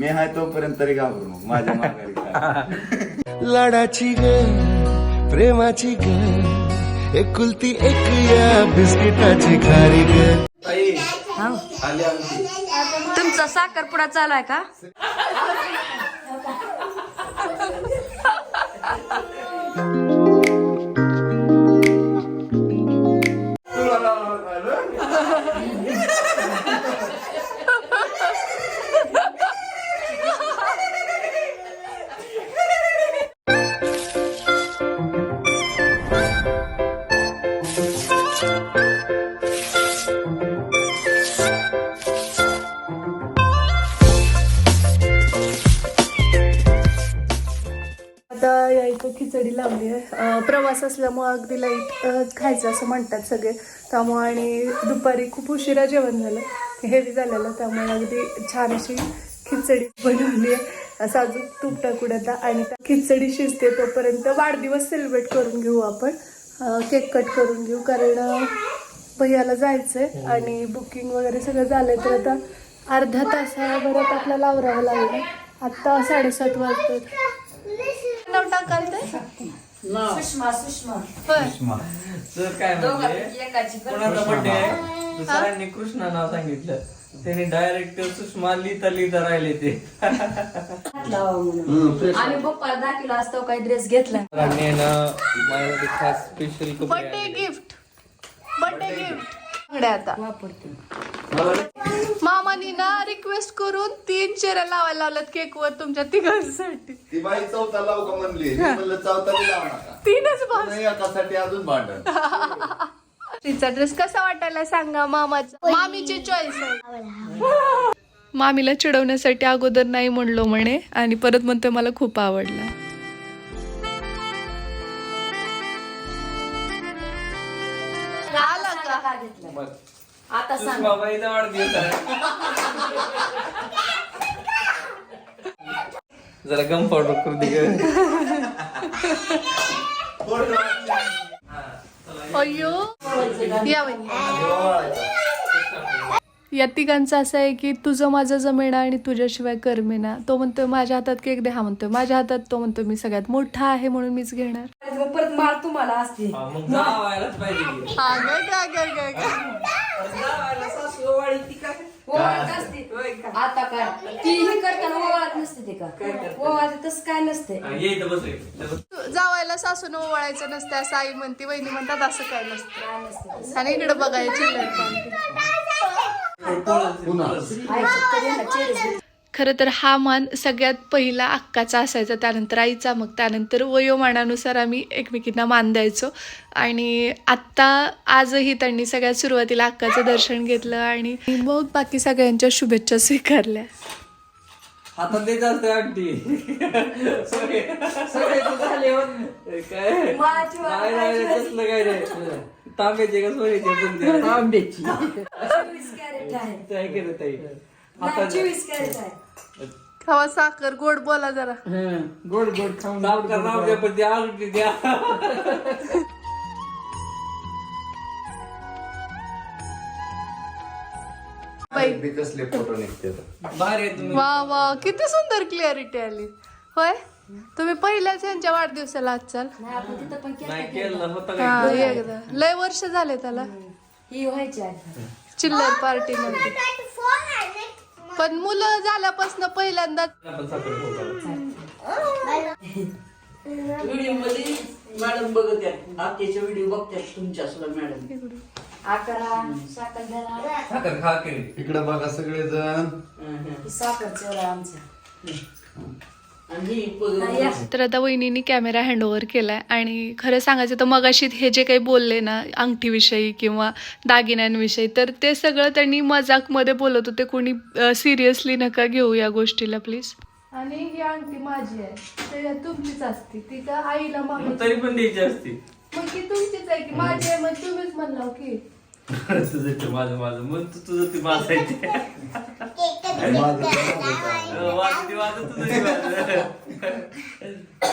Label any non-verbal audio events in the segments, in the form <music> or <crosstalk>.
मी आहे तोपर्यंत तरी घाबरू नको. माझ्या माघारी काय. <laughs> लाडाची ग प्रेमाची ग एकुलती एक या बिस्किटाची खारी ग. तुमचा साखरपुडा चालू आहे का? लावली आहे. प्रवास असल्यामुळं अगदी लाइट खायचं असं म्हणतात सगळे. त्यामुळं आणि दुपारी खूप उशिरा जेवण झालं. हेवी झालेलं त्यामुळे अगदी छान अशी खिचडी बनवली आहे. साजूक तूप टाकून आता आणि त्या खिचडी शिजते तोपर्यंत वाढदिवस सेलिब्रेट करून घेऊ आपण. केक कट करून घेऊ कारण अं, भैयाला जायचंय आणि बुकिंग वगैरे सगळं झालंय तर आता अर्धा तासाभरात आपल्याला आवरावं लागेल. आत्ता साडेसात वाजतात. नाव टाकाल ते? सुषमा सुषमा. होय. तर काय म्हणजे कोणाचा बर्थडे आहे? सरांनी कृष्णा नाव सांगितलं. त्याने डायरेक्ट सुषमा लिहिता लिहिता राहिले ते. आणि पप्पा दाखिला असतो काही ड्रेस घेतला. सरांनी आहे ना माझ्यासाठी खास स्पेशल कपडे बर्थडे. गिफ्ट बर्थडे गिफ्ट आता. वापरते. मामानी ना रिक्वेस्ट करून तीन चेऱ्या लावायला लावल्यात केक वर तुमच्या तिघांसाठी. ती बाई चौथा लावू का म्हणली? मी म्हणलं चौथा बी लावू नका तीनच बस. नाही एकासाठी अजून भांडण? तिचा ड्रेस कसा वाटायला सांगा मामाचा? मामीची चॉईस आहे. मामीला चिडवण्यासाठी अगोदर नाही म्हणलो म्हणे आणि परत म्हणतो मला खूप आवडला. आला का. आता सांग सुषमा बाईचा वाढदिवस आहे जरा गम पावडर करू दे ग. अय्यो या वहिनी. या तिघांचं असं आहे की तुझं माझं जमेना आणि तुझ्याशिवाय करमेना तो म्हणतोय माझ्या हातात केक दे हा म्हणतोय माझ्या हातात तो म्हणतोय मी सगळ्यात मोठा आहे म्हणून मीच घेणार मग परत माळ तुम्हाला असते हा, मग जावायलाच पाहिजे की. हा ग ग ग ग ग. जावायला सासू ओवाळी ती का? ओवाळत असते? आता काय? ती ही करताना ओवाळत नसते ते का? ओवाळत तसं काय नसते हा, ये इथं बस रे. इथं बस. जावायला सासून ओवाळायचं नसते असं आई म्हणते वहिनी म्हणतात असं काय नसतं आणि इकडे बघायची. खरं तर हा मान सगळ्यात पहिला अक्काचा असायचा त्यानंतर आईचा मग त्यानंतर वयोमानानुसार आम्ही एकमेकींना मान द्यायचो. आणि आत्ता आजही त्यांनी सगळ्यात सुरुवातीला अक्काचं दर्शन घेतलं आणि मग बाकी सगळ्यांच्या शुभेच्छा स्वीकारल्या. हातात देत असते आंटी. सगळे सगळे तर झाले हो. काय? माझी नाही नाही तसलं काय नाही. तांब्याचे का सोन्याचे तांब्याची. चोवीस कॅरेट आहे. चोवीस कॅरेट आहे. खावा साखर गोड बोला जरा. गोड गोड खाऊन द्या पण द्या आंटी <laughs> द्या. बाई. बी कसले फोटो निघते भारी आहे तुम्ही. वा वा किती सुंदर क्लिअरिटी आली. होय? तुम्ही पहिल्याच यांच्या वाढदिवसाला आजचाल नाही आपण तिथं पण नाही केक केलं होतं हा काय एकदा. लय वर्ष झाले त्याला. ही व्हायची आहे. चिल्लर पार्टी मध्ये. पण मुलं झाल्यापासून पहिल्यांदा व्हिडिओमध्ये मॅडम बघत आहेत आत्याचे व्हिडिओ बघतात तुमच्या सुद्धा मॅडम. अकरा साखर घ्या साखर खा केली इकडे बघा सगळेजण. साखर चेवढा आमचा. तर आता वहिनीने कॅमेरा हँडओव्हर केलाय आणि खरं सांगायचं तर मगाशी हे जे काही बोलले ना अंगठीविषयी किंवा दागिन्यांविषयी तर ते सगळं त्यांनी मजाकमध्ये बोलत होते. कोणी सिरियसली नका घेऊ या गोष्टीला प्लीज आणि ही अंगठी माझी आहे. तुमचीच असते. ती का आईला मग तरी पण द्यायची असती. मग ती तुमचीच आहे की माझी आहे मग तुम्हीच म्हणला की तुझं ते माझं माझं मन तू तुझं ते माझं आहे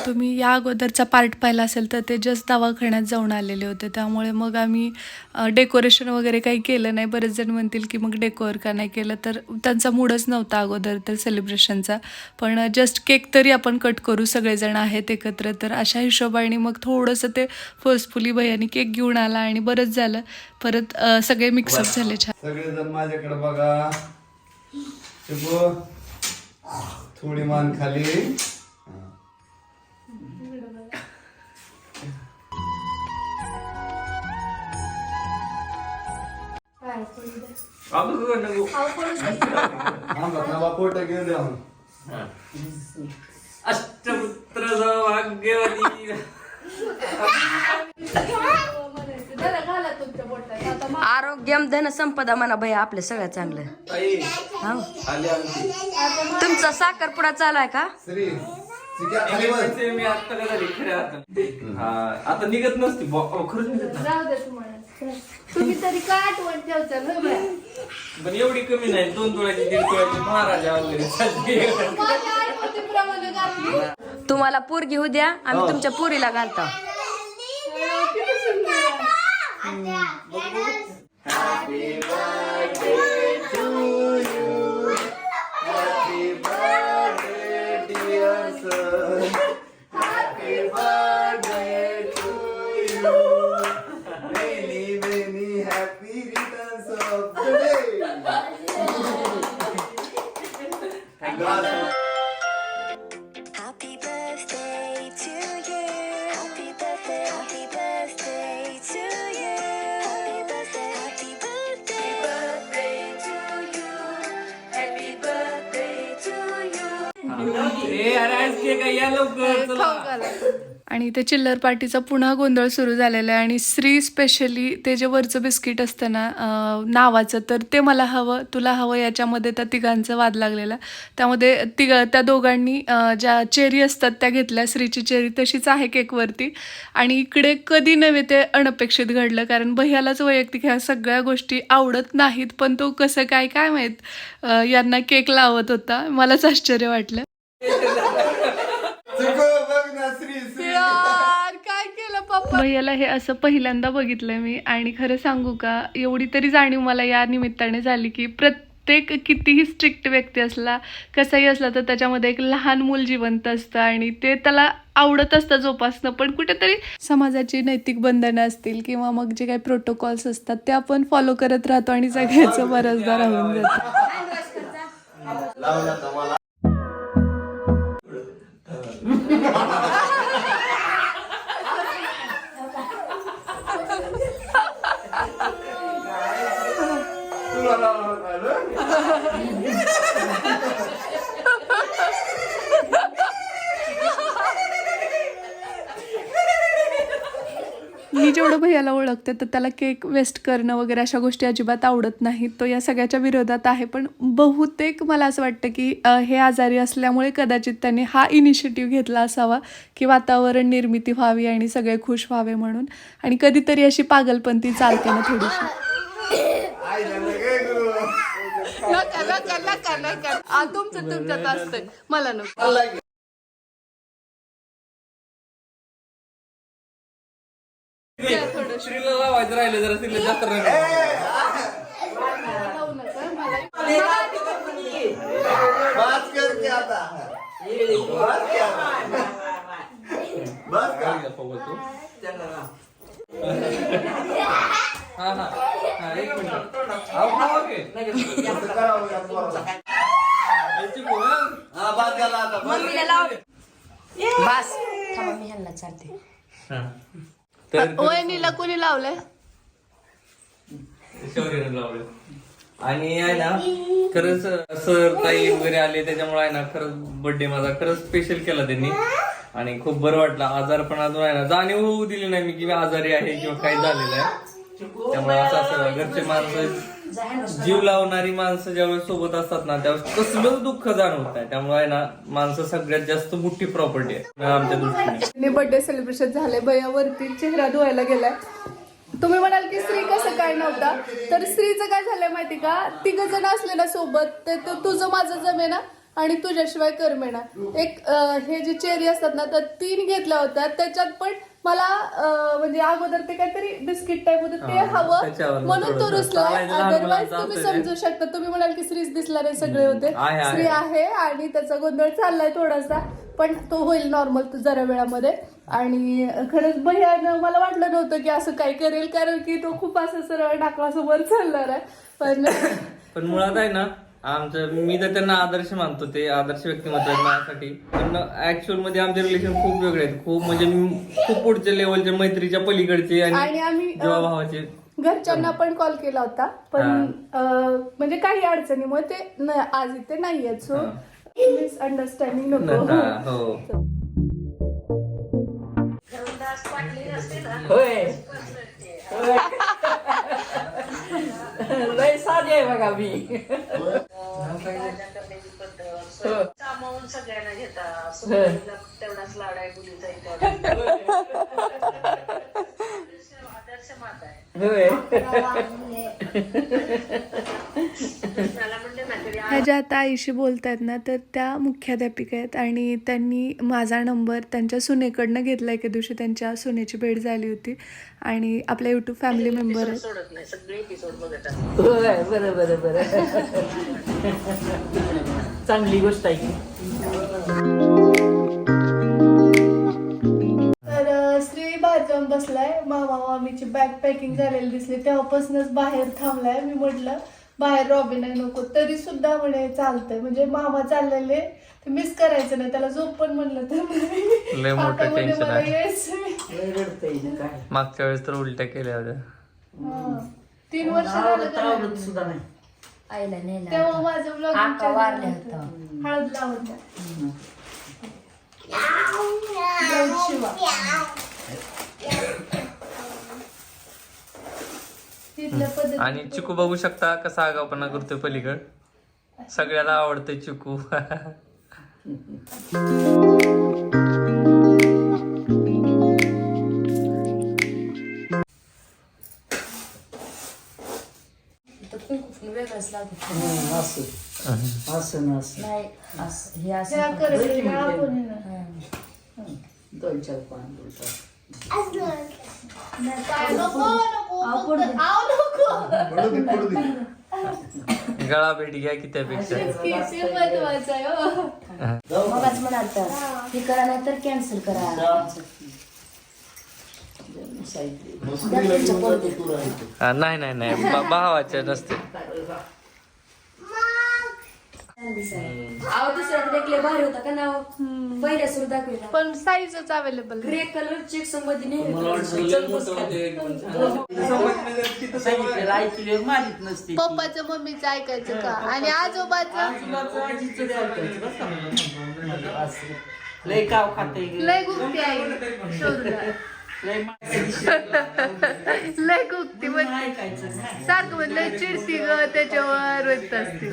तुम्ही या अगोदरचा पार्ट पाहिला असेल तर ते जस्ट दवाखान्यात जाऊन आलेले होते. त्यामुळे मग आम्ही डेकोरेशन वगैरे काही केलं नाही. बरेच जण म्हणतील की मग डेकोर का नाही केलं. तर त्यांचा मूडच नव्हता अगोदर तर सेलिब्रेशनचा पण जस्ट केक तरी आपण कट करू. सगळेजण आहेत एकत्र. तर अशा हिशोबाने मग थोडंसं ते फोर्सफुली भैयानी केक घेऊन आला आणि बरंच झालं. परत अ, सगळे मिक्सअप झाले छान. सगळेजण माझ्याकडे बघा. शुभो. थोडी मान खाली. थांबा थांबा पोट घेऊन द्या. अष्टपुत्र सौभाग्यवती. <laughs> आरोग्यम धन संपदा म्हणा भैया आपलं सगळं चांगलं आई, हा आली आमची. तुमचा साखरपुडा चालू आहे का श्री चिक्या खाली बस पैसे मी आता का झाली खऱ्या अर्थाने. हा, आता निघत नसती बॉ- अहो, खरंच निघत नाही. राहू दे तुम्हाला तुम्ही तरी काय आठवण ठेवता ना? पण एवढी कमी नाही दोन तोळ्याची दीड तोळ्याची महाराजा वगैरे चालते. माझ्या आठवणीप्रमाणे घातली. तुम्हाला पोरगी होऊ द्या आम्ही तुमच्या पोरीला घालतो किती सुंदर आहे. Many, birthday to you. Happy birthday, happy birthday to you. Happy birthday, happy birthday, birthday to you. Happy birthday to you. ए, अरे आज केक आहे, या लवकर चला. आणि ते चिल्लर पार्टीचा पुन्हा गोंधळ सुरू झालेला आहे. आणि श्री स्पेशली ते जे वरचं बिस्किट असतं ना नावाचं तर ते मला हवं तुला हवं याच्यामध्ये त्या तिघांचा वाद लागलेला. त्यामध्ये तिघ त्या दोघांनी ज्या चेरी असतात त्या घेतल्या श्रीची चेरी तशीच आहे केकवरती. आणि इकडे कधी नव्हे ते अनपेक्षित घडलं कारण भैयालाच वैयक्तिक ह्या सगळ्या गोष्टी आवडत नाहीत पण तो कसं काय काय माहीत यांना केक लावत होता. मलाच आश्चर्य वाटलं <laughs> चिको, बघ ना श्री श्री यार काय केलं पप्पा भैयाला हे असं पहिल्यांदा बघितलंय मी. आणि खरं सांगू का एवढी तरी जाणीव मला या निमित्ताने झाली की प्रत्येक कितीही स्ट्रिक्ट व्यक्ती असला कसाही असला तर त्याच्यामध्ये एक लहान मूल जिवंत असतं आणि ते त्याला आवडत असतं जोपासणं. पण कुठेतरी समाजाची नैतिक बंधनं असतील किंवा मग जे काही प्रोटोकॉल्स असतात ते आपण फॉलो करत राहतो आणि सगळ्याचं बऱ्याचदा राहून जातो. भैयाला ओळखते तर त्याला केक वेस्ट करणं वगैरे अशा गोष्टी अजिबात आवडत नाहीत. तो या सगळ्याच्या विरोधात आहे. पण बहुतेक मला असं वाटतं की हे आजारी असल्यामुळे कदाचित त्यांनी हा इनिशिएटिव्ह घेतला असावा की वातावरण निर्मिती व्हावी आणि सगळे खुश व्हावे म्हणून. आणि कधीतरी अशी पागलपंती चालते ना थोडीशी. तुमचं तुमच्यात असतंय. मला नको. श्रीला लावायचं राहिलं जरा तिला जास्त राहिलं बस कर की आता बस की आता. बस का हा हा हा एक मिनिट अहो, खावा की. असं करावं या पोराला. याची पोळं. हा बस झाला आता बस. मम्मीला लाव बस थांबा मी ह्यांना चालते तर वहिनीला कोणी लावलंय? शौर्याने लावलं आणि आहे ना खरंच सर ताई वगैरे आले त्याच्यामुळे आहे ना खरंच बर्थडे माझा खरंच स्पेशल केला त्यांनी. आणि खूप बरं वाटलं. आजार पण अजून आहे ना जाणीव होऊ दिली नाही मी की मी आजारी आहे किंवा काही झालेलं आहे. त्यामुळे असं असं घरचे माणसं जीव लावणारी माणसं ज्यावेळेस सोबत असतात ना त्यावेळेस कसलं दुःख जाणवत नाही त्यामुळे आहे ना माणसं सगळ्यात जास्त मोठी प्रॉपर्टी आहे. आमच्या दृष्टीने. बर्थडे सेलिब्रेशन झालंय बयावरती चेहरा धुवायला गेलाय. तुम्ही म्हणाल की स्त्री कसं काय नव्हता? तर स्त्रीचं काय झालंय माहिती का? तिघ जण असले ना सोबत तर तो तुझं माझं जमे ना आणि तुझ्याशिवाय करमेना. एक हे जे चेरी असतात ना तर तीन घेतल्या होत्या. त्याच्यात पण मला म्हणजे अगोदर ते काहीतरी बिस्किट टाईप होतं ते हवं. म्हणून तो रुसलाय लहान अदरवाईज तुम्ही. समजू शकता. तुम्ही म्हणाल की श्रीज दिसला नाही सगळे होते. श्री आहे आणि त्याचा गोंधळ चाललाय थोडासा. पण तो होईल नॉर्मल जरा वेळामध्ये. आणि खरंच भैयानं मला वाटलं नव्हतं की असं काय करेल कारण की तो खूप असं सरळ टाकल्यासमोर चालणार आहे. पण <laughs> पण मुळात आहे ना आमचं मी तर त्यांना आदर्श मानतो ते आदर्श व्यक्तिमत्व आहेत माझ्यासाठी. पण ऍक्च्युअलमध्ये आमचे रिलेशन खूप वेगळे आहेत. खूप म्हणजे मी- खूप पुढच्या लेवलचे मैत्रीच्या पलीकडचे आणि आणि आम्ही जेव्हा भावाचे. घरच्यांना पण कॉल केला होता. पण अं, म्हणजे काही अडचणीमुळे ते न- आज इथे नाही आहेत सो मिसअंडरस्टँडिंग नको. हा, हो. होय. होय. लय साधे आहे बघा मी सामावून सगळ्यांना घेता होय. सुनेला तेवढाच लाड आहे मुलीचा आदर्श माता आहे. होय. ज्या आता आईशी बोलतायत ना तर त्या मुख्याध्यापिका आहेत आणि त्यांनी माझा नंबर त्यांच्या सुनेकडनं घेतला एके दिवशी त्यांच्या सुनेची भेट झाली होती आणि आपल्या युट्यूब फॅमिली मेंबर आहेत. सोडत नाही सगळे एपिसोड बघत असतात होय बरं बरं बरं चांगली गोष्ट आहे की. जाऊन बसलाय. मामा मामीची बॅग पॅकिंग झालेली दिसली. तेव्हापासूनच बाहेर थांबलाय. मी म्हटलं बाहेर रॉबिन आहे नको. तरी सुद्धा म्हणे चालतंय. म्हणजे मामा चाललेले ते मिस करायचं नाही. त्याला झोप पण म्हणलं तर म्हणे, लय मोठं आता म्हणे tension मला आहे. यायचं लय रडतंय काय? मागच्या वेळेस तर उलट्या केल्या होत्या. हा. तीन वर्ष झालं नाही? सुद्धा नाही. आईला नेला तेव्हा माझं ब्लॉग आका वारल्या होता. हळद लावून द्या. शिवा. आणि चिकू बघू शकता कसा आगावपणा करतोय पलीकड. सगळ्याला आवडतंय चिकू. दोन चार पाच गळा भेट घ्या की त्यापेक्षा. किती. मगाच म्हणाल हे करा नाही तर कॅन्सल करा नाही. नाही भावाच्या नसते अहो देखले भारी होता का नाव? पहिल्या सुरू दाखवला पण साईजच अवेलेबल ग्रे कलर चेक ऐकल्यावर मारित नसते ती. पप्पाचं मम्मीचं ऐकायचं का? आणि आजोबाचं. लय काव खाते लय गुप्ती आहे. लय <laughs> पण ऐकायचं काय? सारखं म्हणलं चिडती ग त्याच्यावर होत असते.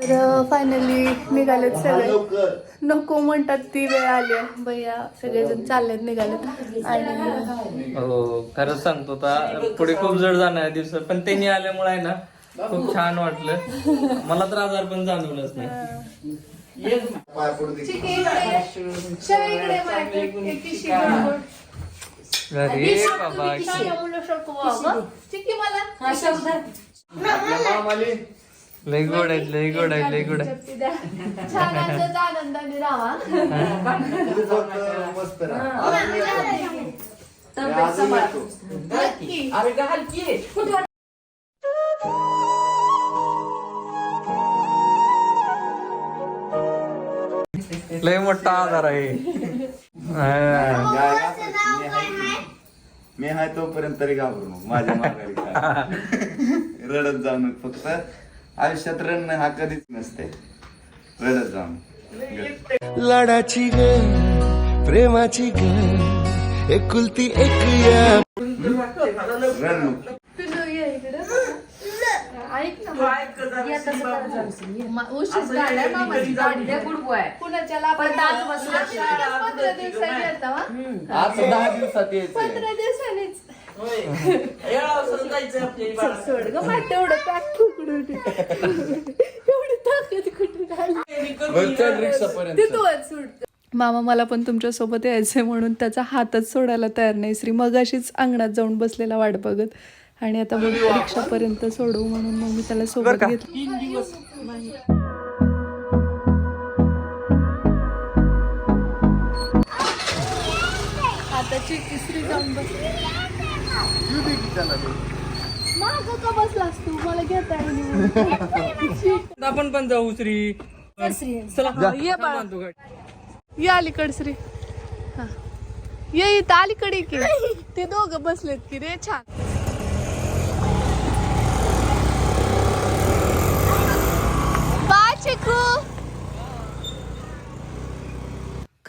तर फायनली निघालेत सगळे. नको म्हणतात ती वेळ आली भैया सगळेजण चाललेत निघालेत. आणि हो खरंच सांगतो आता पुढे खूप जड जाणार दिवस पण त्यांनी आल्यामुळे आहे ना खूप छान वाटलं. मला तर आजार पण जाणवलंच नाही. अरे बाबा लय गोड आहेत लय गोड आहेत लय गोड आहेत. आनंदाने राहा. तब्येत सांभाळा. अरे की? लय मोठा आजार आहे हा. मी आहे तोपर्यंत तरी घाबरू नको माझ्या माघारी. रडत जाऊ नको फक्त आयुष्यात रडणं हा कधीच नसते रडत जाऊ नको. लाडाची ग प्रेमाची ग एकुलती एक या रड नको पिल्लू ये इकडं ऐक ना मामाची गाडी कुणाच्या पंधरा दिवसांनी येता वा? आज दहा दिवसात यायचं पंधरा दिवसांनीच. होय. <laughs> येळावसर जायचं आपल्याला. बाळा. सोड ग मा तेवढं पॅक तुकडून <laughs> एवढी ताकद बरं, चल रिक्षापर्यंत. तिथूनच मामा मला पण तुमच्यासोबत यायचंय म्हणून त्याचा हातच सोडायला तयार नाही. श्री मग अशीच अंगणात जाऊन बसलेला वाट बघत. आणि आता बघ रिक्षापर्यंत सोडू म्हणून मग मी त्याला सोबत घेतलं. आता तिसरी जाऊन बस. माझं का बसलास तू? मला घेता आपण पण जाऊ श्री. चला ये बाळा. ये अलीकडे श्री. हा. ये इथं अलीकडे की. ते दोघं बसलेत की रे छान बाय चिकू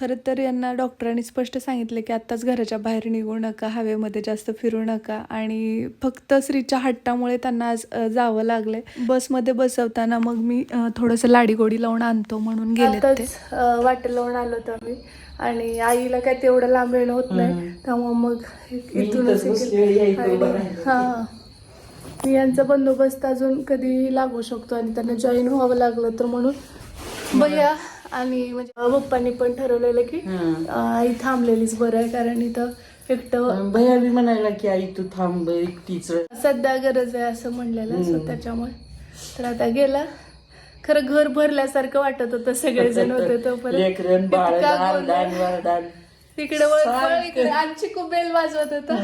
खरं तर यांना डॉक्टरांनी स्पष्ट सांगितलं की आत्ताच घराच्या बाहेर निघू नका हवेमध्ये जास्त फिरू नका. आणि फक्त श्रीच्या हट्टामुळे त्यांना आज जावं लागलंय. बसमध्ये बसवताना मग मी थोडंसं लाडीगोडी लावून आणतो म्हणून गेले वाट लावून आलो होतो मी आणि आईला काय तेवढं लांब येणं होत नाही. त्यामुळे मग इथूनच हे हा. मी यांचा बंदोबस्त अजून कधी लागू शकतो आणि त्यांना जॉईन व्हावं लागलं तर म्हणून. भैया आणि म्हणजे पप्पांनी पण ठरवलेलं की आई थांबलेलीच बरं आहे कारण इथं एकटं भैया बी म्हणायला की आई तू थांब एकटीच. सध्या गरज आहे असं म्हणलेलं सो त्याच्यामुळे. तर आता गेला. खरं घर भरल्यासारखं वाटत होतं सगळेजण <laughs> होते. वरडान तिकडे आमची खूप बेल वाजवत होता.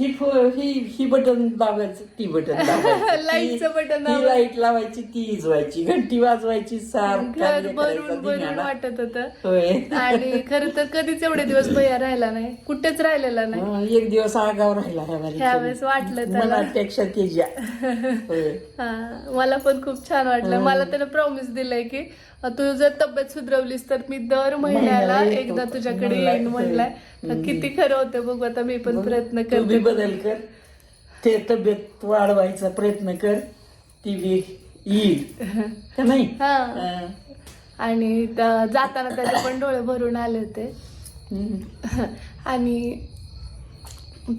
हं. ही फो- ही ही बटन दाबायचं ती बटन दाबायचं लाईटचं बटन ती दाबायचं. लाइट लावायची ती इजवायची. घंटी वाजवायची सारखा घर भरून भरून वाटत होतं. होय. आणि खरं तर कधीच एवढे दिवस भैया राहिला नाही. कुठेच राहिलेला नाही. हं, एक दिवस आगाव राहिला ह्या. ह्यावेळेस वाटलं त्याला. मनापेक्षा तेजा <laughs> होय. हा, मला पण खूप छान वाटलं. मला त्यानं प्रॉमिस दिलंय की तू जर तब्येत सुधरवलीस तर मी दर महिन्याला एकदा. तुझ्याकडे येईन म्हणलाय. किती खरं होतं बघू आता मी पण प्रयत्न करते. बदल कर. ते तब्येत वाढवायचा प्रयत्न कर. ती येईल. नाही. आणि त- जाताना त्याचे पण डोळे भरून आले होते. आणि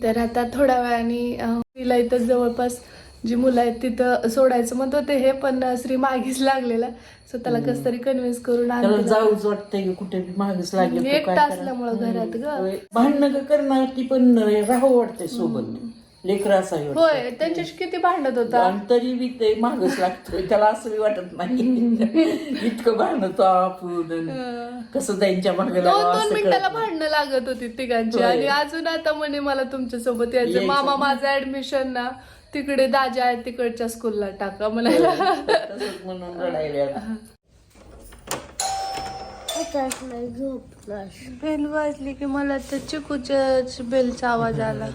तर आता थोड्या वेळाने तिला इथं जवळपास जी मुलं आहेत तिथं सोडायचं म्हणत होते हे पण अं, श्री मागीच लागलेला. सो त्याला कस तरी कन्व्हिन्स करून त्याला जाऊच वाटतंय की कुठे बी मागच लागेल तो एकटा काय करा. असल्यामुळं घरात ग. होय. भांडणं ग करणार ती पण राहावं वाटते सोबत. लेकर असावी वाटतं. होय त्यांच्याशी किती भांडत होता? आणि तरी बी ते मागच लागतोय. त्याला असं बी वाटत नाही. <laughs> इतकं भांडतो आपण आणि कसं त्यांच्या मागे दोन दोन मिनिटाला भांडणं लागत होती तिघांची. होय. आणि अजून आता म्हणे मला तुमच्यासोबत यायचं यायचं. मामा माझं ऍडमिशन ना. तिकडे दाजा आहे तिकडच्या स्कूलला टाका म्हणायला तसंच म्हणून रडायला बेल वाजली की मला तर चिकूच्या बेलचा आवाज आला.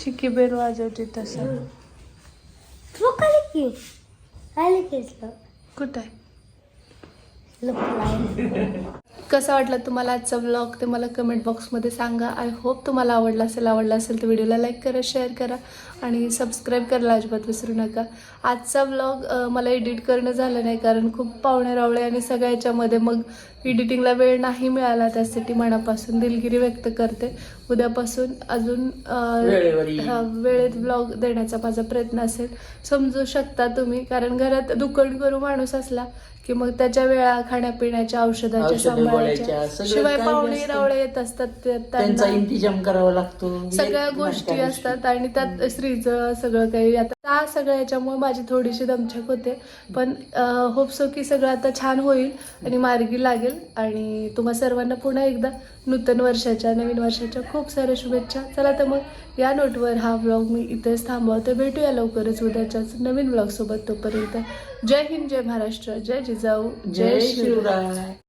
चिकी बेल वाजवते तसा. कुठं आहे? कसा वाटला तुम्हाला आजचा ब्लॉग ते मला कमेंट बॉक्समध्ये सांगा. आय होप तुम्हाला आवडला असेल आवडला असेल तर व्हिडिओला लाईक करा शेअर करा आणि सबस्क्राईब करायला अजिबात विसरू नका. आजचा ब्लॉग मला एडिट करणं झालं नाही कारण खूप पाहुणे रावळे आणि सगळ्याच्यामध्ये मग एडिटिंगला वेळ नाही मिळाला त्यासाठी मनापासून दिलगिरी व्यक्त करते. उद्यापासून अजून वेळेत ब्लॉग देण्याचा माझा प्रयत्न असेल. समजू शकता तुम्ही कारण घरात दुकड करू माणूस असला की मग त्याच्या वेळा खाण्यापिण्याच्या औषधाच्या सांभाळायच्या. शिवाय पाहुणे. रावळे येत असतात त्यांचा इंतिजाम करावा लागतो. सगळ्या गोष्टी असतात आणि त्यात स्त्रीचं सगळं काही आता त्या सगळ्या याच्यामुळे माझी थोडीशी दमछाक होते. पण होपसो की सगळं आता छान होईल आणि मार्गी लागेल. आणि तुम्हा सर्वांना पुन्हा एकदा नूतन वर्षाच्या नवीन वर्षाच्या खूप साऱ्या शुभेच्छा. चला तर मग या नोटवर हा ब्लॉग मी इथेच थांबवते. भेटूया लवकरच उद्याच्याच नवीन ब्लॉग सोबत तोपर्यंत. जय हिंद जय महाराष्ट्र. जय जिजाऊ. जय शिवराय.